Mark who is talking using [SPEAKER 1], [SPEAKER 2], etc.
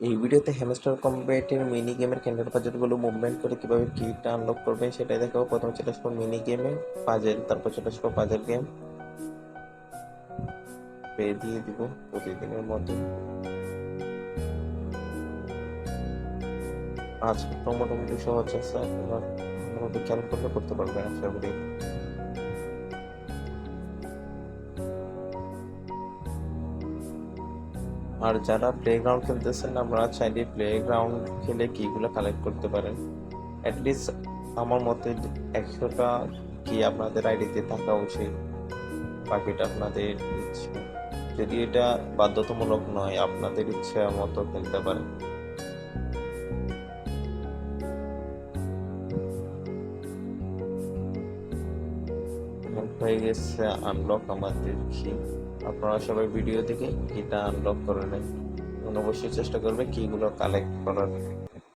[SPEAKER 1] এই ভিডিওতে হ্যামস্টার কম্ব্যাটের মিনি গেমের ক্যান্ডেল পাজেলগুলো মুভমেন্ট করে কীভাবে কিটা আনলক করবেন সেটাই দেখাবো। প্রথমে চলে আসব মিনি গেমে পাজেল তারপর চলে আসব পাজেল গেম পে দিয়ে দিব প্রতিদিনের মতো। আজকে মোটামুটি সহজ আছে আপনারা খেয়াল করলে করতে পারবেন, আশা করি। আর যারা প্লেগ্রাউন্ড খেলতেছেন, আপনারা চাইলে প্লেগ্রাউন্ড খেলে কিগুলো কালেক্ট করতে পারেন। অ্যাটলিস্ট আমার মতে একশোটা কি আপনাদের আইডিতে থাকা উচিত, বাকিটা আপনাদের ইচ্ছে। যদি এটা বাধ্যতামূলক নয়, আপনাদের ইচ্ছা মতো খেলতে পারেন। হয়ে গেছে আনলক আমাদের কি আপনারা সবাই ভিডিও থেকে কিটা আনলক করে নেন। অবশ্যই চেষ্টা করবে কিগুলো কালেক্ট করার।